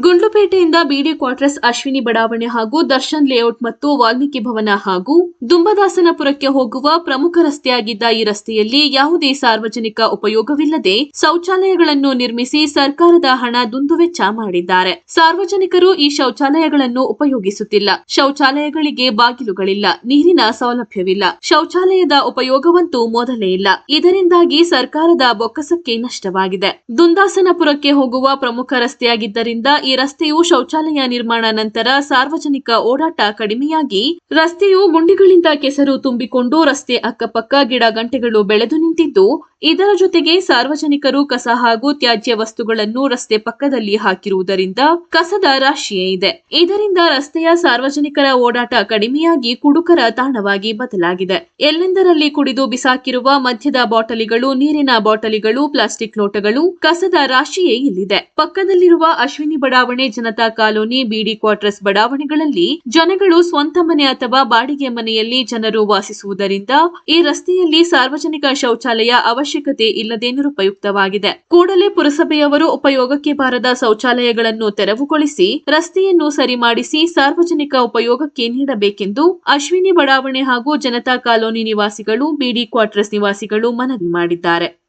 ಗುಂಡ್ಲುಪೇಟೆಯಿಂದ ಬಿಡಿ ಕ್ವಾರ್ಟರ್ಸ್ ಅಶ್ವಿನಿ ಬಡಾವಣೆ ಹಾಗೂ ದರ್ಶನ್ ಲೇಔಟ್ ಮತ್ತು ವಾಲ್ಮೀಕಿ ಭವನ ಹಾಗೂ ದುಂಬದಾಸನಪುರಕ್ಕೆ ಹೋಗುವ ಪ್ರಮುಖ ರಸ್ತೆಯಾಗಿದ್ದ ಈ ರಸ್ತೆಯಲ್ಲಿ ಯಾವುದೇ ಸಾರ್ವಜನಿಕ ಉಪಯೋಗವಿಲ್ಲದೆ ಶೌಚಾಲಯಗಳನ್ನು ನಿರ್ಮಿಸಿ ಸರ್ಕಾರದ ಹಣ ದುಂದುವೆಚ್ಚ ಮಾಡಿದ್ದಾರೆ. ಸಾರ್ವಜನಿಕರು ಈ ಶೌಚಾಲಯಗಳನ್ನು ಉಪಯೋಗಿಸುತ್ತಿಲ್ಲ. ಶೌಚಾಲಯಗಳಿಗೆ ಬಾಗಿಲುಗಳಿಲ್ಲ. ನೀರಿನ ಸೌಲಭ್ಯವಿಲ್ಲ. ಶೌಚಾಲಯದ ಉಪಯೋಗವಂತೂ ಮೊದಲೇ ಇಲ್ಲ. ಇದರಿಂದಾಗಿ ಸರ್ಕಾರದ ಬೊಕ್ಕಸಕ್ಕೆ ನಷ್ಟವಾಗಿದೆ. ದುಂದಾಸನಪುರಕ್ಕೆ ಹೋಗುವ ಪ್ರಮುಖ ರಸ್ತೆಯಾಗಿದ್ದರಿಂದ ಈ ರಸ್ತೆಯು ಶೌಚಾಲಯ ನಿರ್ಮಾಣ ನಂತರ ಸಾರ್ವಜನಿಕ ಓಡಾಟ ಕಡಿಮೆಯಾಗಿ, ರಸ್ತೆಯು ಗುಂಡಿಗಳಿಂದ ಕೆಸರು ತುಂಬಿಕೊಂಡು ರಸ್ತೆ ಅಕ್ಕಪಕ್ಕ ಗಿಡ ಗಂಟೆಗಳು ಬೆಳೆದು ನಿಂತಿದ್ದು, ಇದರ ಜೊತೆಗೆ ಸಾರ್ವಜನಿಕರು ಕಸ ಹಾಗೂ ತ್ಯಾಜ್ಯ ವಸ್ತುಗಳನ್ನು ರಸ್ತೆ ಪಕ್ಕದಲ್ಲಿ ಹಾಕಿರುವುದರಿಂದ ಕಸದ ರಾಶಿಯೇ ಇದೆ. ಇದರಿಂದ ರಸ್ತೆಯ ಸಾರ್ವಜನಿಕರ ಓಡಾಟ ಕಡಿಮೆಯಾಗಿ ಕುಡುಕರ ತಾಣವಾಗಿ ಬದಲಾಗಿದೆ. ಎಲ್ಲೆಂದರಲ್ಲಿ ಕುಡಿದು ಬಿಸಾಕಿರುವ ಮದ್ಯದ ಬಾಟಲಿಗಳು, ನೀರಿನ ಬಾಟಲಿಗಳು, ಪ್ಲಾಸ್ಟಿಕ್ ಲೋಟಗಳು ಕಸದ ರಾಶಿಯೇ ಇಲ್ಲಿದೆ. ಪಕ್ಕದಲ್ಲಿರುವ ಅಶ್ವಿನಿ ಬಡಾವಣೆ ಜನತಾ ಕಾಲೋನಿ ಬಿಡಿ ಕ್ವಾರ್ಟರ್ಸ್ ಬಡಾವಣೆಗಳಲ್ಲಿ ಜನಗಳು ಸ್ವಂತ ಮನೆ ಅಥವಾ ಬಾಡಿಗೆ ಮನೆಯಲ್ಲಿ ಜನರು ವಾಸಿಸುವುದರಿಂದ ಈ ರಸ್ತೆಯಲ್ಲಿ ಸಾರ್ವಜನಿಕ ಶೌಚಾಲಯ ಅವಶ್ಯಕತೆ ಇಲ್ಲದೆ ನಿರುಪಯುಕ್ತವಾಗಿದೆ ಕೂಡಲೇ ಪುರಸಭೆಯವರು ಉಪಯೋಗಕ್ಕೆ ಬಾರದ ಶೌಚಾಲಯಗಳನ್ನು ತೆರವುಗೊಳಿಸಿ ರಸ್ತೆಯನ್ನು ಸರಿ ಮಾಡಿಸಿ ಸಾರ್ವಜನಿಕ ಉಪಯೋಗಕ್ಕೆ ನೀಡಬೇಕೆಂದು ಅಶ್ವಿನಿ ಬಡಾವಣೆ ಹಾಗೂ ಜನತಾ ಕಾಲೋನಿ ನಿವಾಸಿಗಳು, ಬಿಡಿ ಕ್ವಾರ್ಟರ್ಸ್ ನಿವಾಸಿಗಳು ಮನವಿ ಮಾಡಿದ್ದಾರೆ.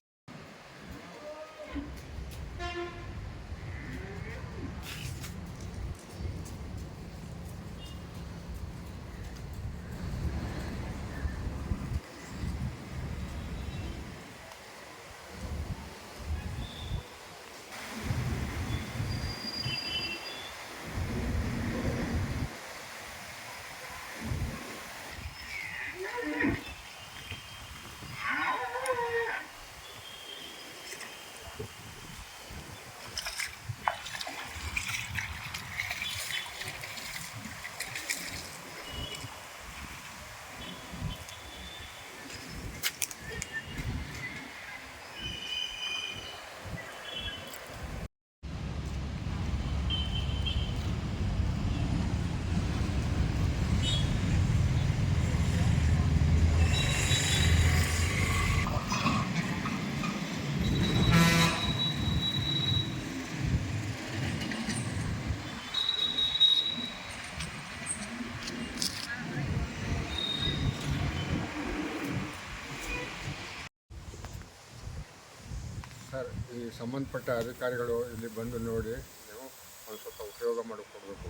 ಈ ಸಂಬಂಧಪಟ್ಟ ಅಧಿಕಾರಿಗಳು ಇಲ್ಲಿ ಬಂದು ನೋಡಿ ನೀವು ಒಂದು ಸ್ವಲ್ಪ ಉಪಯೋಗ ಮಾಡಿಕೊಡ್ಬೇಕು.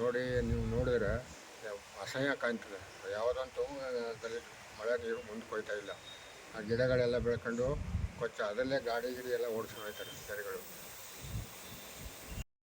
ನೋಡಿ ನೀವು ನೋಡಿದ್ರೆ ಅಸಹ್ಯ ಕಾಣ್ತದೆ. ಯಾವುದಂತೂ ಗಲೀಜು ಮಳೆ ನೀರು ಮುಂದೆ ಕೊಯ್ತಾ ಇಲ್ಲ. ಆ ಗಿಡಗಳೆಲ್ಲ ಬೆಳ್ಕೊಂಡು ಕೊಚ್ಚ, ಅದರಲ್ಲೇ ಗಾಡಿ ಗಿಡಿ ಎಲ್ಲ ಹೋಗ್ತಾರೆ ಕೆರೆಗಳು